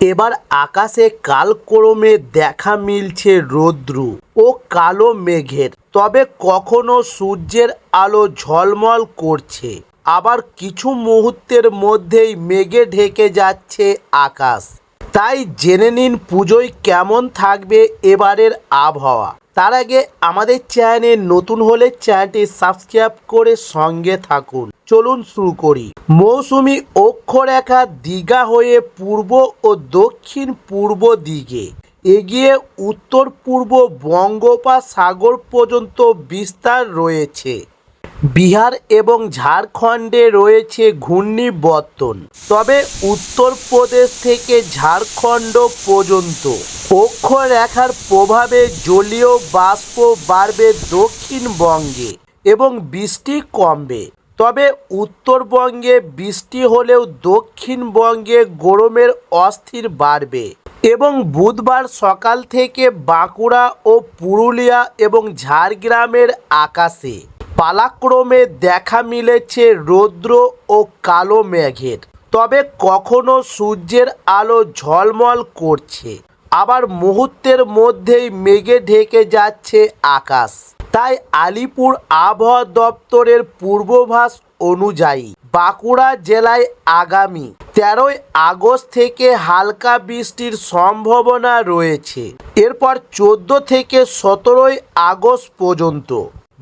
এবার আকাশে কালক্রমে দেখা মিলছে রৌদ্র ও কালো মেঘের। তবে কখনো সূর্যের আলো ঝলমল করছে। আবার কিছু মুহূর্তের মধ্যেই মেঘে ঢেকে যাচ্ছে আকাশ। তাই জেনে নিন পুজোয় কেমন থাকবে এবারের আবহাওয়া। তার আগে আমাদের চ্যানেলে নতুন হলে চ্যানেলটি সাবস্ক্রাইব করে সঙ্গে থাকুন। চলুন শুরু করি। মৌসুমি অক্ষরেখা দীঘা হয়ে পূর্ব ও দক্ষিণ পূর্ব দিকে। এগিয়ে উত্তর পূর্ব বঙ্গোপসাগর পর্যন্ত বিস্তার রয়েছে। বিহার এবং ঝাড়খণ্ডে রয়েছে ঘূর্ণিবর্তন। তবে উত্তরপ্রদেশ থেকে ঝাড়খণ্ড পর্যন্ত অক্ষরেখার প্রভাবে জলীয় বাষ্প বাড়বে দক্ষিণবঙ্গে এবং বৃষ্টি কমবে। তবে উত্তরবঙ্গে বৃষ্টি হলেও দক্ষিণবঙ্গে গরমের অস্থির বাড়বে এবং বুধবার সকাল থেকে বাঁকুড়া ও পুরুলিয়া এবং ঝাড়গ্রামের আকাশে পালাক্রমে দেখা মিলেছে রৌদ্র ও কালো মেঘের। তবে কখনো সূর্যের আলো ঝলমল করছে। আবার মুহূর্তের মধ্যেই মেঘে ঢেকে যাচ্ছে আকাশ। তাই আলিপুর আবহাওয়া দপ্তরের পূর্বাভাস অনুযায়ী বাঁকুড়া জেলায় আগামী তেরোই আগস্ট থেকে হালকা বৃষ্টির সম্ভাবনা রয়েছে। এরপর চোদ্দ থেকে সতেরোই আগস্ট পর্যন্ত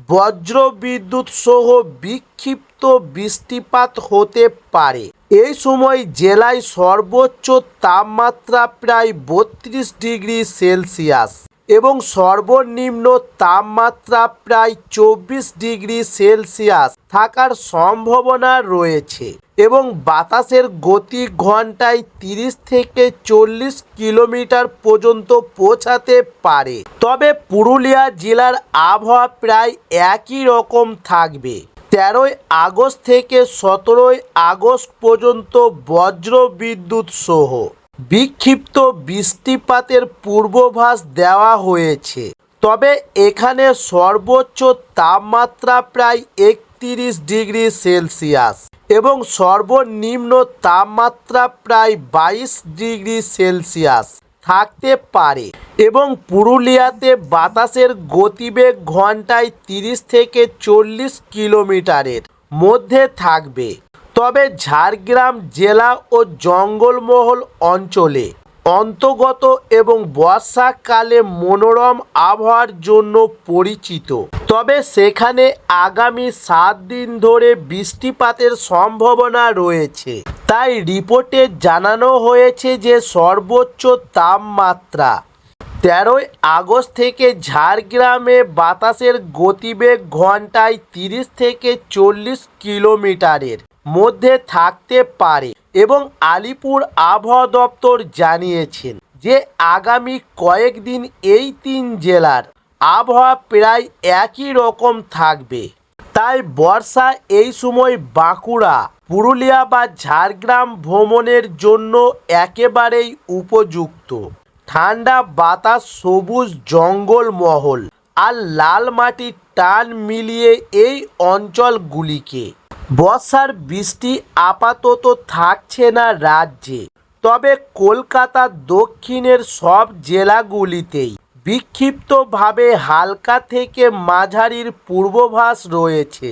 বজ্র বিদ্যুৎ সহ বিক্ষিপ্ত বৃষ্টিপাত হতে পারে। এই সময় জেলায় সর্বোচ্চ তাপমাত্রা প্রায় বত্রিশ ডিগ্রি সেলসিয়াস। এবং সর্বনিম্ন তাপমাত্রা প্রায় চব্বিশ ডিগ্রি সেলসিয়াস থাকার সম্ভাবনা রয়েছে এবং বাতাসের গতি ঘন্টায় তিরিশ থেকে চল্লিশ কিলোমিটার পর্যন্ত পৌঁছাতে পারে। তবে পুরুলিয়া জেলার আবহাওয়া প্রায় একই রকম থাকবে। তেরোই আগস্ট থেকে সতেরোই আগস্ট পর্যন্ত বজ্র বিদ্যুৎ সহ বিক্ষিপ্ত বৃষ্টিপাতের পূর্বাভাস দেওয়া হয়েছে। তবে এখানে সর্বোচ্চ তাপমাত্রা প্রায় একত্রিশ ডিগ্রি সেলসিয়াস এবং সর্বনিম্ন তাপমাত্রা প্রায় বাইশ ডিগ্রি সেলসিয়াস থাকতে পারে এবং পুরুলিয়াতে বাতাসের গতিবেগ ঘন্টায় তিরিশ থেকে চল্লিশ কিলোমিটারের মধ্যে থাকবে। তবে ঝাড়গ্রাম জেলা ও জঙ্গলমহল অঞ্চলে অন্তর্গত এবং বর্ষাকালে মনোরম আবহাওয়ার জন্য পরিচিত। তবে সেখানে আগামী সাত দিন ধরে বৃষ্টিপাতের সম্ভাবনা রয়েছে। তাই রিপোর্টে জানানো হয়েছে যে সর্বোচ্চ তাপমাত্রা তেরোই আগস্ট থেকে ঝাড়গ্রামে বাতাসের গতিবেগ ঘন্টায় তিরিশ থেকে চল্লিশ কিলোমিটারের। মধ্যে থাকতে পারে এবং আলিপুর আবহাওয়া দপ্তর জানিয়েছেন যে আগামী কয়েকদিন এই তিন জেলার আবহাওয়া প্রায় একই রকম থাকবে। তাই বর্ষা এই সময় বাঁকুড়া, পুরুলিয়া বা ঝাড়গ্রাম ভ্রমণের জন্য একেবারেই উপযুক্ত। ঠান্ডা বাতাস, সবুজ জঙ্গলমহল আর লাল মাটির টান মিলিয়ে এই অঞ্চলগুলিকে বর্ষার বৃষ্টি আপাতত থাকছে না রাজ্যে। তবে কলকাতা দক্ষিণের সব জেলাগুলিতেই বিক্ষিপ্তভাবে হালকা থেকে মাঝারির পূর্বভাস রয়েছে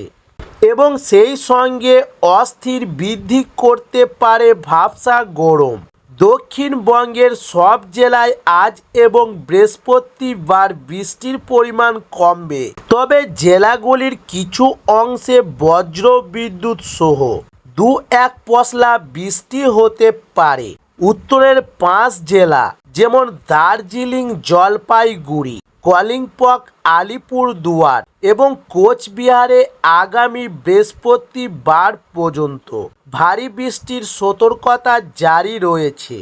এবং সেই সঙ্গে অস্থির বৃদ্ধি করতে পারে ভাবসা গরম। দক্ষিণবঙ্গের সব জেলায় আজ এবং বৃহস্পতিবার বৃষ্টির পরিমাণ কমবে। তবে জেলাগুলির কিছু অংশে বজ্র বিদ্যুৎ সহ দু এক পশলা বৃষ্টি হতে পারে। উত্তরের পাঁচ জেলা যেমন দার্জিলিং, জলপাইগুড়ি কলিম্পক আলিপুরদুয়ার এবং কোচবিহারে আগামী বৃহস্পতিবার পর্যন্ত। ভারী বৃষ্টির সতর্কতা জারি রয়েছে।